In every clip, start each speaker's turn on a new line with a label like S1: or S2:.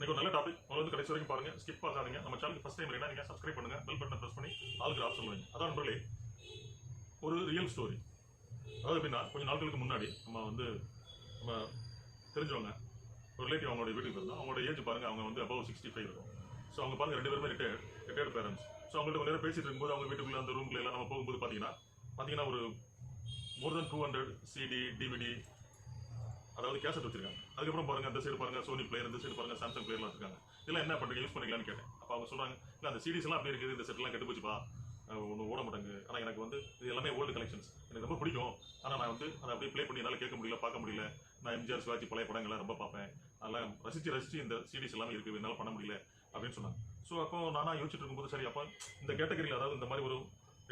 S1: இன்னைக்கு ஒரு நல்ல டாபிக் வந்து கடைசி வரைக்கும் பாருங்க. ஸ்கிப் ஆகாதீங்க நம்ம சேனலுக்கு ஃபஸ்ட் டைம் இல்லைனா நீங்க சப்ஸ்கிரைப் பண்ணுங்க. பெல் பட்டனை பிரஸ் பண்ணி ஆளுக்கு ஆப்ஷன் பண்ணுங்க அதான் நண்பர்களே ஒரு ரியல் ஸ்டோரி அதாவது எப்படின்னா கொஞ்சம் நாட்களுக்கு முன்னாடி நம்ம வந்து நம்ம தெரிஞ்சவங்க ஒரு ரிலேட்டிவ் அவங்களோட வீட்டுக்கு போயிருந்தோம். அவங்களோட ஏஜ் பாருங்க அவங்க வந்து அபவ் சிக்ஸ்டி ஃபைவ் இருக்கும். ஸோ அவங்க பாருங்க ரெண்டு பேருமே ரிட்டையர்ட் ரிட்டையர்ட் பேரண்ட்ஸ் ஸோ அவங்கள்ட்ட கொஞ்சம் நேரம் பேசிட்டு இருக்கும்போது அவங்க வீட்டுக்குள்ள அந்த ரூம்ல எல்லாம் நம்ம போகும்போது பார்த்தீங்கன்னா பார்த்தீங்கன்னா ஒரு more then two hundred CD DVD அதாவது கேசட் வச்சிருக்காங்க. அதுக்கப்புறம் பாருங்க அந்த சைடு பாருங்க சோனி பிளேயர் இந்த சைடு பாருங்க சாம்சங் பிளேயர்லாம் இருக்காங்க இதெல்லாம் என்ன பண்ணுறீங்க யூஸ் பண்ணிக்கலாம்னு கேட்டேன். அப்போ அவங்க சொல்றாங்க இல்லை அந்த சீரிஸ் எல்லாம் அப்படி இருக்குது இந்த செட்லாம் கெட்டு போச்சுப்பா ஒன்று ஓட மாட்டாங்க. ஆனால் எனக்கு வந்து இது எல்லாமே ஓல்டு கலெக்ஷன்ஸ் எனக்கு ரொம்ப பிடிக்கும். ஆனால் நான் வந்து அதை அப்படியே ப்ளே பண்ணி என்னால் கேட்க முடியல பார்க்க முடியல. நான் எம்ஜிஆர் சிவாஜி பழைய படங்கள்லாம் ரொம்ப பார்ப்பேன். அதெல்லாம் ரசித்து ரசித்து இந்த சீரிஸ் எல்லாமே இருக்குது. என்னால் பண்ண முடியல. அப்படின்னு சொன்னாங்க. ஸோ அப்போ நானாக யோசிச்சுட்டு இருக்கும்போது சரி அப்போ இந்த கேட்டகரியில் அதாவது இந்த மாதிரி ஒரு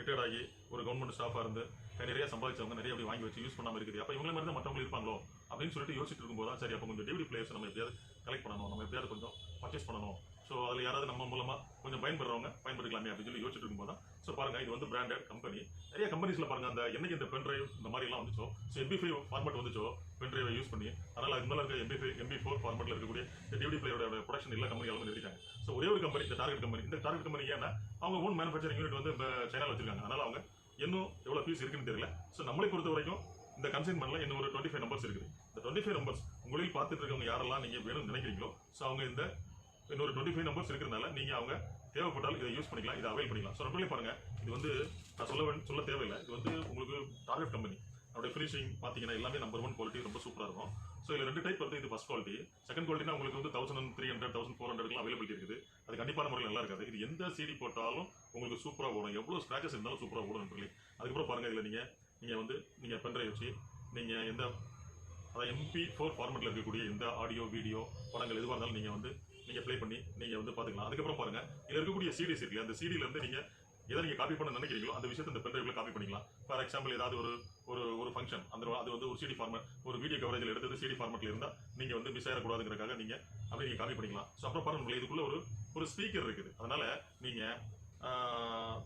S1: ரிட்டையர்ட் ஆகி ஒரு கவர்மெண்ட் ஸ்டாஃபாக இருந்து நிறைய சம்பாதிச்சவங்க நிறைய அப்படி வாங்கி வச்சு யூஸ் பண்ணாமல் இருக்குது. அப்போ இவங்கள மாதிரி தான் மற்றவங்க இருப்பாங்களோ அப்படின்னு சொல்லிட்டு யோசிச்சுட்டு இருக்கும்போது தான் சரி அப்போ கொஞ்சம் டிவிடி பிளேயர்ஸ் நம்ம எப்படியாவது கலெக்ட் பண்ணணும் நம்ம எப்படியாவது கொஞ்சம் பர்ச்சேஸ் பண்ணணும். ஸோ அதில் யாராவது நம்ம மூலமாக கொஞ்சம் பயன்படுறவங்க பயன்படுத்தலாமே அப்படின்னு சொல்லி யோசிச்சுட்டு இருக்கும்போது தான் ஸோ பாருங்கள் இது வந்து பிராண்டட் கம்பெனி நிறைய கம்பெனிஸில் பாருங்கள் அந்த என்னைக்கு இந்த பென் டிரைவ் இந்த மாதிரிலாம் வந்துச்சோ. ஸோ எம்பி ஃபைவ் ஃபார்மெட் வந்துச்சோ பென் டிரைவை யூஸ் பண்ணி அதனால் அது மேலே இருக்க எம்பி ஃபைவ் எம்பி ஃபோர் ஃபார்மெட்டில் இருக்கக்கூடிய இந்த டிவிடி பிளேயரோட ப்ரொடக்ஷன் எல்லா கம்பெனி எல்லாமே நிறுத்திட்டாங்க ஸோ ஒரே ஒரு கம்பெனி இந்த டார்கெட் கம்பெனி இந்த டார்கெட் கம்பெனி ஏன்னா அவங்க ஓன் மேனுஃபேக்சரிங் யூனிட் வந்து சைனாவில் வச்சிருக்காங்க. அதனால் அவங்க இன்னும் எவ்வளோ பீஸ் இருக்குன்னு தெரியல. ஸோ நம்மளை பொறுத்த வரைக்கும் இந்த கன்சைன்மெண்ட்ல இன்னும் ஒரு டுவெண்ட்டி ஃபைவ் நம்பர்ஸ் இருக்குது. இந்த டுவெண்ட்டி ஃபைவ் நம்பர்ஸ் உங்களில் பார்த்துட்டு இருக்கவங்க யாரெல்லாம் நீங்கள் வேணும்னு நினைக்கிறீங்களோ ஸோ அவங்க இந்த இன்னொரு டுவெண்ட்டி ஃபைவ் நம்பர்ஸ் இருக்கிறதுனால நீங்க அவங்க தேவைப்பட்டாலும் இதை யூஸ் பண்ணிக்கலாம் இதை அவைல் பண்ணிக்கலாம். ஸோ நம்மளே பாருங்க இது வந்து நான் சொல்ல வேண்டிய சொல்ல தேவையில்லை. இது வந்து உங்களுக்கு டார்கெட் கம்பெனி அதோட ஃபினிஷிங் பார்த்தீங்கன்னா எல்லாமே நம்பர் ஒன் குவாலிட்டி ரொம்ப சூப்பராக இருக்கும். ஸோ இதில் ரெண்டு டைப் வந்து இது ஃபஸ்ட் குவாலிட்டி செகண்ட் குவாலிட்டினா உங்களுக்கு வந்து thousand three hundred thousand four ஹண்ட்ரட்லாம் availability இருக்குது. அது கண்டிப்பான முறையில் நல்லா இருக்காது. இது எந்த சிடி போட்டாலும் உங்களுக்கு சூப்பராக ஓடும். எவ்வளோ ஸ்க்ராச்சஸ் இருந்தாலும் சூப்பராக ஓடும் நண்பர்களே. அதுக்கப்புறம் பாருங்க இதில் நீங்கள் நீங்கள் வந்து நீங்கள் பென்ட்ரைவ் வச்சு நீங்கள் எந்த அதாவது எம்பி ஃபோர் ஃபார்மெட்டில் இருக்கக்கூடிய எந்த ஆடியோ வீடியோ படங்கள் எதுவாக இருந்தாலும் நீங்கள் வந்து நீங்கள் ப்ளே பண்ணி நீங்கள் வந்து பார்த்துக்கலாம் அதுக்கப்புறம் பாருங்க இதில் இருக்கக்கூடிய சீடிஸ் இருக்கு அந்த CD இருந்து நீங்கள் எதை நீங்கள் காப்பி பண்ண நினைக்கிறீங்களோ அந்த விஷயத்தை இந்த பென்ட்ரைவ்ல காப்பி பண்ணிக்கலாம். ஃபார் எக்ஸாம்பிள் ஏதாவது ஒரு ஒரு ஒரு ஃபங்க்ஷன் அந்த அது வந்து ஒரு சிடி ஃபார்மட் ஒரு வீடியோ கவரேஜில் எடுத்தது சிடி ஃபார்மேட்ல இருந்தால் நீங்கள் வந்து மிஸ் ஆயிடக்கூடாதுங்கிறக்காக நீங்கள் அப்படி நீங்கள் காப்பி பண்ணிக்கலாம். ஸோ அப்புறம் பாருங்க இதுக்குள்ள ஒரு ஒரு ஸ்பீக்கர் இருக்குது. அதனால நீங்கள்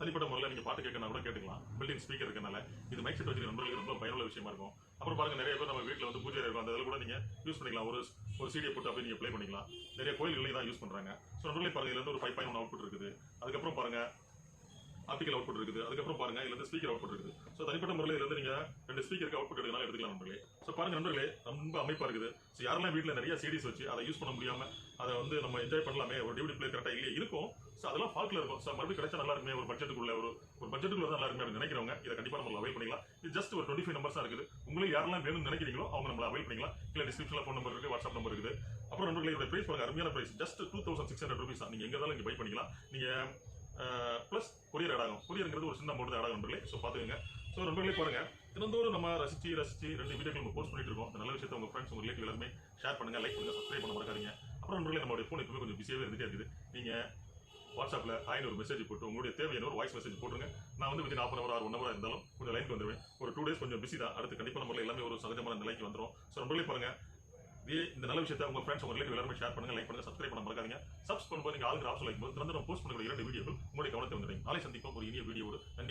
S1: தனிப்பட்ட முறையில் நீங்கள் பாட்டு கேட்கணும் கூட கேட்டுக்கலாம். பில்டிங் ஸ்பீக்கர் இருக்கனால இது மைக் செட் வச்சு நண்பர்களுக்கு ரொம்ப பயனுள்ள விஷயமா இருக்கும். அப்புறம் பாருங்க நிறைய பேர் நம்ம வீட்டில் வந்து பூஜை இருக்கும். அந்த இதில் கூட நீங்கள் யூஸ் பண்ணிக்கலாம். ஒரு ஒரு சீடியை போட்டு அப்படி நீங்கள் ப்ளே பண்ணிக்கலாம். நிறைய கோயில்களையும் தான் யூஸ் பண்ணுறாங்க ஸோ நண்பர்களே பாருங்க இதுல இருந்து ஒரு ஃபைவ் பாயிண்ட் ஒன் அவுட் இருக்குது. அதுக்கப்புறம் பாருங்க ஆப்டிக்கல் அவுட்புட் இருக்குது. அதுக்கப்புறம் பாருங்க இதுல இருந்து ஸ்பீக்கர் அவுட்புட் இருக்குது. ஸோ தனிப்பட்ட முறையில் இதுல இருந்து நீங்க ரெண்டு ஸ்பீக்கருக்கு அவுட்புட் எடுக்கலாம் எடுத்துக்கலாம் நண்பர்களே. ஸோ பாருங்க நண்பர்களே ரொம்ப அமைப்பா இருக்குது. ஸோ யாரெல்லாம் வீட்டில் நிறைய சீடிஸ் வச்சு அதை யூஸ் பண்ண முடியாம அதை வந்து நம்ம என்ஜாய் பண்ணலாமே ஒரு டிவிடி பிளே கரெக்டாக இல்லையே இருக்கும். ஸோ அதெல்லாம் ஃபால்ட்ல இருக்கும். ஸோ மறுபடியும் கிடைச்சா நல்லா இருக்குமே ஒரு பட்ஜெட்டுக்குள்ள ஒரு ஒரு பட்ஜெட்டுக்குள்ள தான் நல்லா இருக்குமே நினைக்கிறவங்க இதை கண்டிப்பாக நம்ம அவைல் பண்ணிக்கலாம். இது ஜஸ்ட் ஒரு டுவெண்ட்டி ஃபைவ் நம்பர்ஸ் இருக்குது. உங்களுக்கு யாரெல்லாம் வேணும்னு நினைக்கிறீங்களோ அவங்க நம்மள அவைல் பண்ணிக்கலாம். இல்லை டிஸ்கிரிப்ஷனில் ஃபோன் நம்பர் இருக்குது வாட்ஸ்அப் நம்பர் இருக்குது. அப்புறம் நண்பர்களே இதோட பிரைஸ் பாருங்க அருமையான price just two thousand six hundred rupees நீங்கள் எங்கே இருந்தாலும் இங்க பை பண்ணிக்கலாம். நீங்கள் ப்ளஸ் கொரியர் அடகம் கொரியருங்கிறது ஒரு சின்ன அமௌண்ட் ஆட் ஆகும் நண்பர்களே ஸோ பார்த்துக்கங்க. ஸோ நண்பர்களே பாருங்க. தினந்தோறும் நம்ம ரசிச்சு ரசிச்சு ரெண்டு வீடியோக்கள் நம்ம போஸ்ட் பண்ணிட்டு இருக்கோம். இந்த நல்ல விஷயத்தை உங்க ஃப்ரெண்ட்ஸ் உங்க ரிலேட்டிவ் எல்லாருமே ஷேர் பண்ணுங்க லைக் பண்ணுங்க சப்ஸ்கிரைப் பண்ண மறக்காதீங்க. அப்புறம் நண்பர்களே நம்மளுடைய ஃபோன் எப்பவுமே கொஞ்சம் பிஸியாகவே இருந்துட்டே இருக்குது. நீங்க வாட்ஸ்அப்பில் ஹாய்னு ஒரு மெசேஜ் போட்டு உங்களுடைய தேவையான ஒரு வாய்ஸ் மெசேஜ் போட்டுருங்க. நான் வந்து within of hour or one ஹவராக இருந்தாலும் கொஞ்சம் லைனுக்கு வந்துடுவேன் ஒரு டூ டேஸ் கொஞ்சம் பிஸி தான். அடுத்து கண்டிப்பாக நம்மள எல்லாமே ஒரு சகஜமான நிலைக்கு வந்துடும் ஸோ நண்பர்களே பாருங்க. இந்த நல்ல விஷயத்தை உங்க ஃப்ரெண்ட்ஸ் உங்க ரிலேட்டிவ் எல்லாருமே ஷேர் பண்ணுங்க லைக் பண்ணுங்க சப்ஸ்கிரைப் பண்ண மறக்காதீங்க சப்ஸ்கிரைப் பண்ணும்போது நீங்க ஆளுங்க ஆப்ஷன் லைக் போது திறந்து போஸ்ட் பண்ணுற இரண்டு வீடியோக்கள் உங்களுடைய கவனத்தை வந்துடுங்க நாளை சந்திப்போம் ஒரு இனிய வீடியோ நன்றி